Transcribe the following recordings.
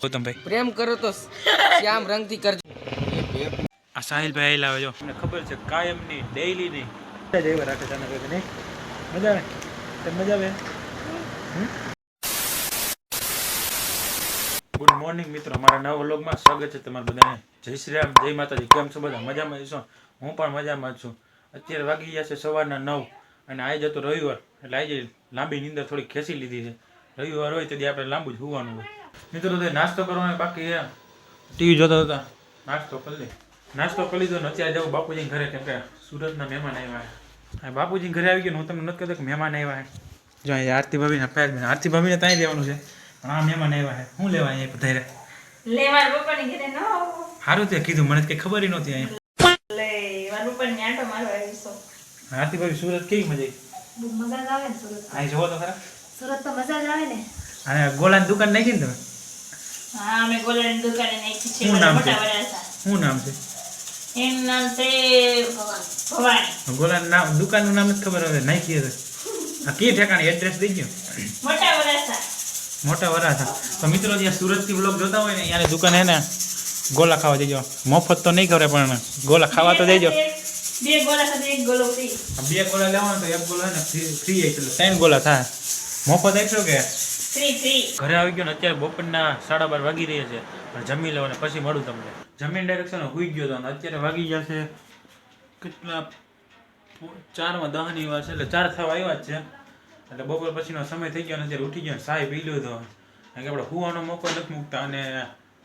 ગૌતમભાઈ પ્રેમ કરો તો શ્યામ રંગથી કરજો. આ સાહિલભાઈ આવેલા આવે જો. મને ખબર છે કાયમની ડેઈલીની મજા જ એવા રાખે તને નહીં મજા આવે તને મજા આવે ગુડ મોર્નિંગ મિત્રો મારા નવા વ્લોગમાં સ્વાગત છે તમારા બધાને. જય શ્રી રામ જય માતાજી. કેમ છો બધા? મજામાં છો? હું પણ મજામાં જ છું. અત્યારે વાગી ગયા છે સવારના નવ અને આજે હતો રવિવાર એટલે આજે લાંબી નીંદર થોડી ખેંચી લીધી છે. રવિવાર હોય તેથી આપણે લાંબુ જ હોવાનું હોય. મિત્રો તે નાસ્તો કરવાનો બાકી છે. ટીવી જોતા હતા નાસ્તો કરી લે. નાસ્તો કરી લીધો ને અત્યારે જવું બાપુજી ઘરે કેમ કે સુરતના મહેમાન આવ્યા હા બાપુજી ઘરે આવી ગયો ને હું તમને નથી કહેતો કે મહેમાન આવ્યા જો અહીંયા આરતી ભાભીના ફેર આરતી ભાભીને ત્યાં લેવાનું છે. પણ આ મહેમાન આવ્યા છે. શું લેવા અહીંયા પપ્પાની ઘરે ન સારું તે કીધું. મને કઈ ખબર નહોતી અહીંયા. આવીશો આરતી ભાભી સુરત કેવી મજા આવી? મજા આવે સુરત અહીં જોવો તો ખરા. સુરત તો મજા જ આવે ને. અને ગોલાની દુકાન નાખી ને તમે? હા અમે ગોલાની દુકાને નાખી છે શું નામ છે? શું નામ છે? એનું નામ છે ભવાની. ગોલાનું નામ દુકાનનું નામ જ ખબર હવે નાખી હશે આ કઈ ઠેકાણે? એડ્રેસ દઈ ગયો મોટા વરાસા મોટા વરાસા તો મિત્રો જ્યાં સુરતથી બ્લોગ જોતા હોય ને અહીંયા દુકાન હે ને ગોલા ખાવા દેજો મફત તો નહીં કરે પણ ગોલા ખાવા તો દેજો બે ગોલા સાથે એક ગોલો ફ્રી બે ગોલા લેવાનો તો એક ગોલો હે ને ફ્રી એટલે ત્રણ ગોલા થાય. મફત દેખશો કે? ઘરે આવી ગયો ને અત્યારે બપોરના સાડા બાર વાગી રહ્યા છે. પણ જમી લેવો ને પછી મળું તમને. જમીન ડાયરેક્શન હુઈ ગયો તો ને અત્યારે વાગી ગયા છે કેટલા ચારમાં દહની વાર છે એટલે ચાર થવા આવ્યા જ છે. એટલે બપોર પછીનો સમય થઈ ગયો ને અત્યારે ઉઠી ગયો સાહેબ પી લીધો. કારણ કે આપણે હુવાનો મોકો નથી મૂકતા અને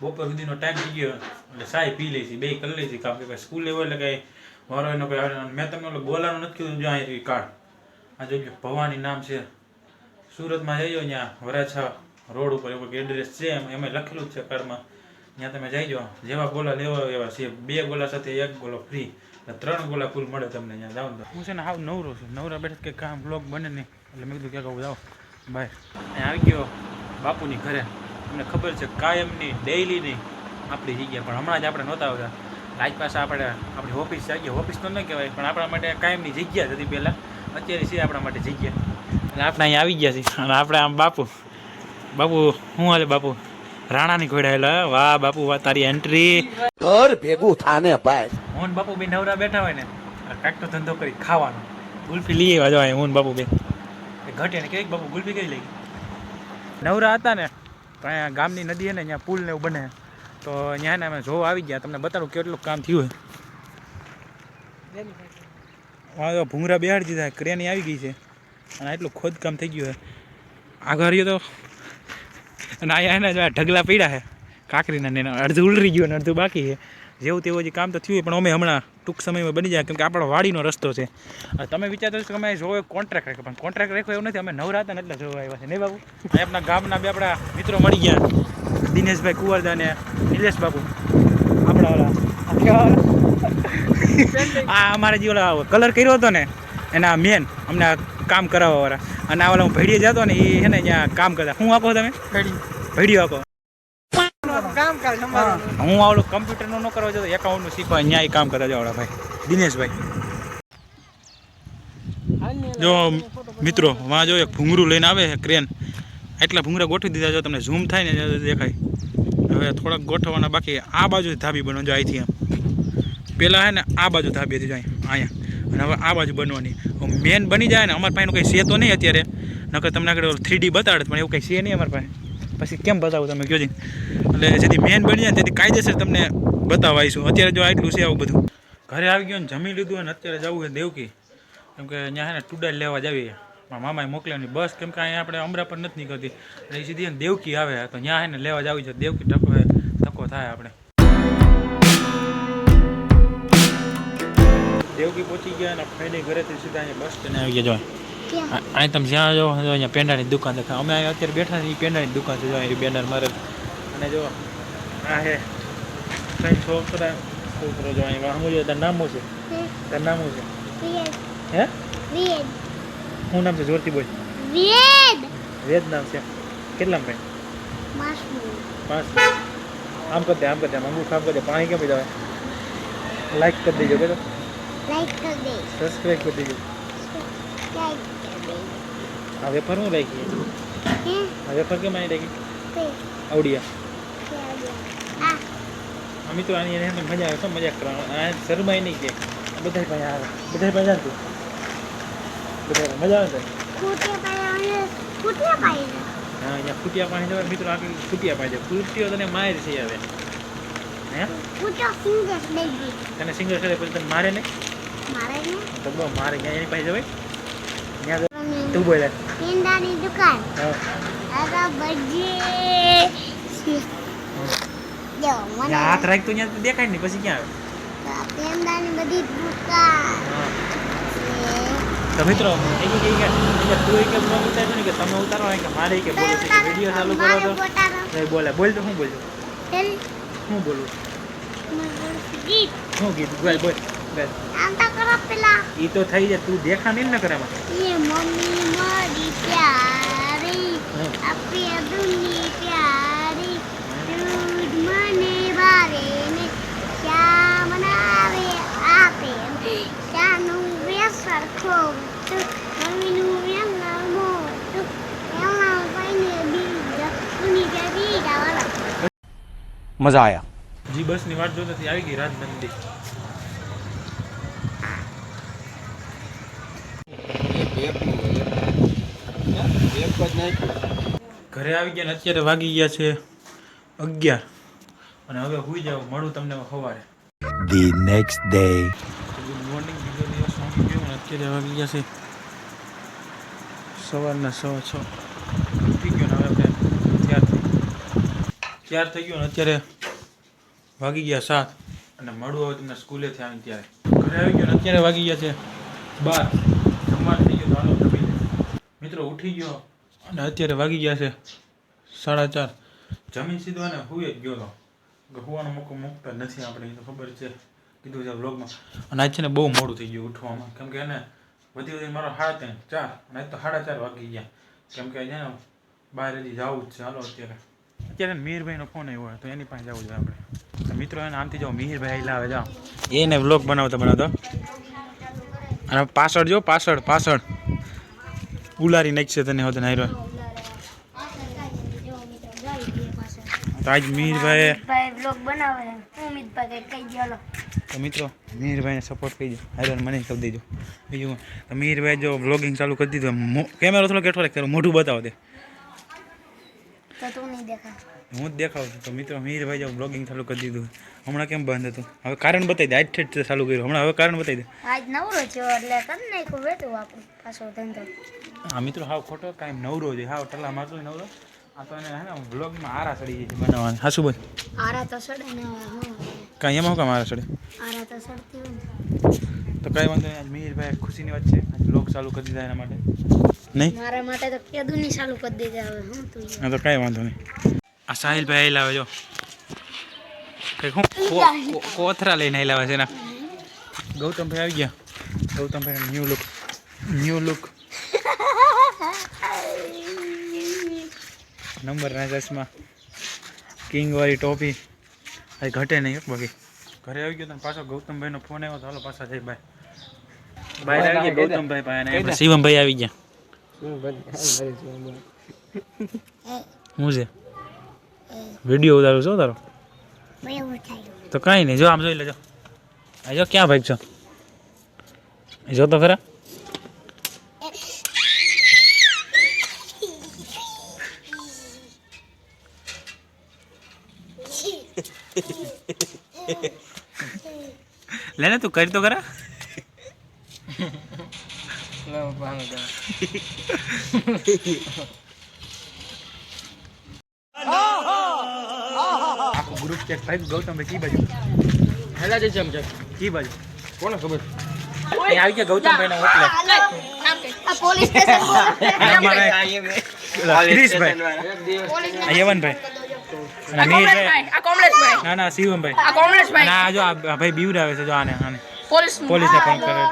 બપોર સુધીનો ટાઈમ થઈ ગયો. એટલે સાહેબ પી લઈ છે બે કરી લઈ છે. કારણ કે સ્કૂલ લેવલ એટલે કંઈ વારો એનો કંઈ આવે મેં તમને બોલાવાનું નથી કીધું જો અહીં કાર્ડ આ જોજો ભવાની નામ છે. સુરતમાં જઈજો ત્યાં વરાછા રોડ ઉપર, એવું એડ્રેસ છે એમ એમાં લખેલું જ છે કાર્ડમાં. ત્યાં તમે જઈજો જેવા ગોલા લેવા એવા છે, બે ગોલા સાથે એક ગોલો ફ્રી ત્રણ ગોલા કુલ મળે તમને ત્યાં. જાવ તો. હું છે ને હાવ નવરો છું. નવરા બેઠા કે કામ બ્લોગ બને નહીં. એટલે મેં કીધું કે કહું જાઓ. બાય. આવી ગયો બાપુની ઘરે. તમને ખબર છે, કાયમની ડેઈલીની આપણી જગ્યા. પણ હમણાં જ આપણે નહોતા આવતા. આજ પાસે આપણે, આપણી ઓફિસ જાગીએ ઓફિસ તો ન કહેવાય, પણ આપણા માટે કાયમની જગ્યા જ હતી પહેલાં. અત્યારે છે આપણા માટે જગ્યા. આપણે અહીંયા આવી ગયા છીએ. અને આપણે આમ બાપુ બાપુ શું હાલે બાપુ? રાણાની ઘોડાયેલા વાહ બાપુ વાહ તારી એન્ટ્રી ઘર ભેગું થાને ભાઈ. મોહન બાપુ બે નવરા બેઠા હોય ને કાંઈક તો ધંધો કરી ખાવાનો. ગુલ્ફી લઈ આવ્યા જવાય મોહન બાપુ બે. ઘટે ને કેવી બાપુ ગુલ્ફી કઈ લઈ? નવરા હતા ને તો અહીંયા ગામની નદી હે ને અહીંયા પુલ ને એવું બને. તો અહીંયા ને અમે જોવા આવી ગયા. તમને બતાડું કેટલું કામ થયું હોય ભૂંગરા બેહાડી દીધા. ક્રેની આવી ગઈ છે. અને એટલું ખોદકામ થઈ ગયું છે. આગળ રહ્યો તો અને અહીંયા એના જ ઢગલા પડ્યા છે. કાંકરીના ને અડધું ઉલરી ગયું અને અડધું બાકી છે. જેવું તેવું જે કામ તો થયું પણ અમે હમણાં ટૂંક સમયમાં બની જાય, કેમ કે આપણો વાડીનો રસ્તો છે. તમે વિચારતો હશો કે અમે જોવો કોન્ટ્રાક્ટ રાખ્યો, પણ કોન્ટ્રાક્ટ રાખ્યો એવું નથી, અમે નવરાતા એટલે જોવા આવ્યા છે. નહીં બાબુ? અહીં આપણા ગામના બે આપણા મિત્રો મળી ગયા. દિનેશભાઈ કુંવરદા અને નિલેશ બાબુ. આપણા આ ઓલા? આ અમારે જે ઓલા કલર કર્યો હતો ને એના મેન અમને કામ કરાવવા વાળા અને આ ઓલા હું ભેડીએ જતો ને એ છે ને ત્યાં કામ કરતા. શું આપો તમે? ભેડીઓ આપો. હું. આવડું કમ્પ્યુટરનું ન કરવા જતો એકાઉન્ટનું શીખવા ન્યાય કામ કરતા જવાળા ભાઈ. દિનેશભાઈ. જો મિત્રો વાં જો એક ભૂંગરું લઈને આવે છે ક્રેન એટલા ભૂંગરા ગોઠવી દીધા જો તમને ઝૂમ થાય ને દેખાય. હવે થોડાક ગોઠવવાના બાકી આ બાજુ ધાબી બનો જો અહીંથી એમ પહેલાં હે ને આ બાજુ ધાબી હતી જો અહીં અહીંયા. અને હવે આ બાજુ બનવાની. મેન બની જાય ને અમારા પાસેનું કંઈ છે તો નહીં અત્યારે. નકર તમને આગળ થ્રી ડી બતાડે, પણ એવું કંઈ છે નહીં અમારા પાસે. પછી કેમ બતાવું તમે, કયો જી એટલે જેથી મેન બની જાય તેથી કાયદેસર તમને બતાવાઈશું અત્યારે જો આટલું છે આવું બધું. ઘરે આવી ગયો ને જમી લીધું અને અત્યારે જવું છે દેવકી. કેમ કે છે ને ટુડા લેવા જ મારા મામાએ મોકલ્યાની બસ, કેમ કે અહીંયા આપણે અમરા પર નથી નીકળતી. એ સીધી દેવકી આવે. તો ત્યાં હે ને લેવા જાવી છે. દેવકી ટકો ટકો થાય આપણે. દેવકી પહોંચી ગયા અને ફ્રેન્ડની ઘરેથી સીધા અહીંયા બસ સ્ટેન્ડ આવી ગયા. જો અહીં તમે જ્યાં જો અહીંયા પેંડાની દુકાન દેખાય. અમે અહીંયા અત્યારે બેઠા છીએ પેંડાની દુકાન છે. જો અહીં બેનર મારે. અને જો આ હે ત્રણ છોકરા છોકરો જો અહીં વાહમું જોઈએ તારું નામું છે? તારું નામું છે? હે? શું નામ છે? જોરથી બોલ. વેદ નામ છે. કેટલા ભાઈ? પાંચ આમ કરી દે આમ કરી દે અંગૂઠ આમ કરી દે પાણી કેમ પીધા લાઈક કરી દેજો કે લાઈક કર દે સબસ્ક્રાઈબ કરી દેજો લાઈક કર દે આ વેફર હું રાખી હે હવે પર કેમ આવી રહી આવડિયા અમે તો આની એને મજા આવે શું મજાક કરવાનો આ શરમાય નહીં કે આ બધા પાસે આવે બધા પાસે આવતું બધા મજા આવે ને હા અહીંયા ફૂટિયા પાસે જવા મિત્રો આગળ ફૂટિયા પાસે જાય ફૂટીઓ તને માર છે હવે હે તને સિંગર છે પછી તને મારે ને તો બહુ મારે ક્યાં એની પાસે જવાય. ત્યાં તું બોલે. પેંડાની દુકાન. હા. બજે જો ત્યાં મને હાથ ત્યાં તો દેખાય નહીં. પછી ક્યાં આવે? પેંડાની બધી દુકાન. તો મિત્રો એ કે કે કે તું એ બ્લોગ ઉતારજો ને કે તમે ઉતારો ને કે મારે કે બોલો છે વીડિયો ચાલુ કરો તો. બોલે. બોલ તો શું બોલ? શું બોલું? ગીત શું ગીત બોલ બોલ બસ આમ તો કરો પેલા. ઈ તો થઈ જાય તું દેખા નહીં ને કરે મમ્મી મારી પ્યાર મજા આયા. જી બસની વાત જોતાથી આવી ગઈ રાત મંદિર ઘરે આવી ગયા ને અત્યારે વાગી ગયા છે અગિયાર. અને હવે હુઈ જાવ મળું તમને સવારે. The next day good morning બીજો દિવસ અત્યારે વાગી ગયા છે? સવારના સવા છ. તૈયાર થઈ ગયો ને અત્યારે વાગી ગયા સાત. અને મળવું હવે તમને સ્કૂલેથી આવીને ત્યારે. ઘરે આવી ગયો ને અત્યારે વાગી ગયા છે બાર. જમવાનું થઈ ગયું હાલો જમી મિત્રો, ઉઠી ગયો અને અત્યારે વાગી ગયા છે સાડા ચાર. જમીન સીધો અને હુએ જ ગયો તો. હુવાનો મોકો મૂકતા નથી આપણે, એ તો ખબર છે. કીધું છે વ્લોગમાં. અને આજ છે ને બહુ મોડું થઈ ગયું ઉઠવામાં. કેમ કે એને વધી વધી મારો સાડા ત્રણ ચાર. અને આજ તો સાડા ચાર વાગી ગયા. કેમ કે ને બહાર હજી જવું જ છે. હાલો, અત્યારે અત્યારે મીરભાઈનો ફોન આવ્યો હોય તો એની પાસે જવું જોઈએ આપણે. મિત્રો એને આમથી જાઓ મીરભાઈ લાવે જાઓ. એને વ્લોગ બનાવતા બનાવતો. અને પાછળ જો પાછળ પાછળ. ઉલારી નાખશે તને હોતે નાયરો તો આજ મીરભાઈ બનાવે ઉમિતભાઈ કઈ કઈ તો મિત્રો મીરભાઈને સપોર્ટ કરી દો. આયરન મને કરી દેજો. બીજું તો મીરભાઈ જો વ્લોગિંગ ચાલુ કરી દીધું કેમેરો થોડો કેટલો રાખ મોઢું બતાવો દે તો તું નહીં દેખા હું જ દેખાવું છું. તો મિત્રો મિહિરભાઈ જાવ બ્લોગિંગ ચાલુ કરી દીધું. હમણાં કેમ બંધ હતું? હવે કારણ બતાવી દે. આજ ઠેઠ ચાલુ કર્યું. હમણાં હવે કારણ બતાવી દે. આજ નવરો છે એટલે કરી નાખ્યું વેતું આપણું પાછો ધંધો. હા મિત્રો હાવ ખોટો કાંઈ નવરો છે. હાવ ટલા મારતો નવરો. આ તો એને હે ને બ્લોગમાં આરા સડી જાય છે બનાવવાની. હા શું બોલ? આરા તો સડે ને કાંઈ એમાં કામ આરા સડે આરા તો સડતી હોય તો કાંઈ વાંધો નહીં. આજ મિહિરભાઈ ખુશીની વાત છે. આજ બ્લોગ ચાલુ કરી દીધા એના માટે. નહીં? મારા માટે તો કેદુની ચાલુ કરી દેજે હવે હું તો કાંઈ વાંધો નહીં. આ સાહિલભાઈ અહીં લાવે જો કો- કોથરા લઈને અહીં લાવે છે એના ગૌતમભાઈ આવી ગયા Gautambhai new look new look નંબરના ચશ્મા કિંગ વાળી ટોપી આ ઘટે નહીં બાકી ઘરે આવી ગયો તમે પાછો ગૌતમભાઈનો ફોન આવ્યો ચાલો હાલો પાછા જઈ ભાઈ ભાઈ આવી ગયા. ગૌતમભાઈ પાસે અને શિવમભાઈ આવી ગયા શું છે? વીડિયો ઉતારું છો તારો. એવું થાય તો કાંઈ નહીં જો આમ જોઈ લેજો. આ જો ક્યાં ભાઈ છો? એ જો તો ખરા. લે ને તું કરી તો ખરા. આખું ગ્રુપ ચેક ભાઈ ગૌતમ ભાઈ કી બાજુ? હેલા જઈ છે ચમ કી બાજુ? કોને ખબર? અહીં આવી ગયા ગૌતમભાઈ ના હોટલે. આ પોલીસ સ્ટેશન ક્રિશભાઈ આ યવનભાઈ. અને મીરભાઈ આ કોમલેશભાઈ. ના ના શિવમભાઈ. આ કોમલેશભાઈ. ના આ જો આ ભાઈ બીવડાવે છે જો આને આને. પોલીસ પોલીસને ફોન કરે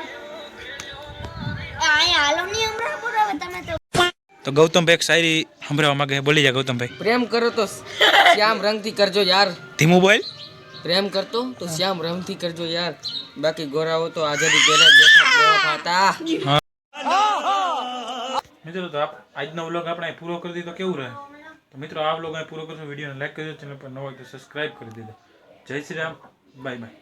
તો ગૌતમભાઈ એક શાયરી સંભળાવવા માંગે છે. બોલી જા ગૌતમભાઈ પ્રેમ કરો તો શ્યામ રંગથી કરજો યાર. ધીમું બોલ. પ્રેમ કરતો તો શ્યામ રંગથી કરજો યાર. બાકી ગોરાઓ તો આઝાદી પહેલા બેઠા બેવા હતા મિત્રો તો આપ- આજનો વ્લોગ આપણે પૂરો કરી દીધો. કેવું રહે? તો મિત્રો આ વ્લોગ અહીં પૂરો કરશું વિડીયોને લાઈક કરજો ચેનલ પર ન હોય તો સબસ્ક્રાઈબ કરી દીધો જય શ્રી રામ. Bye bye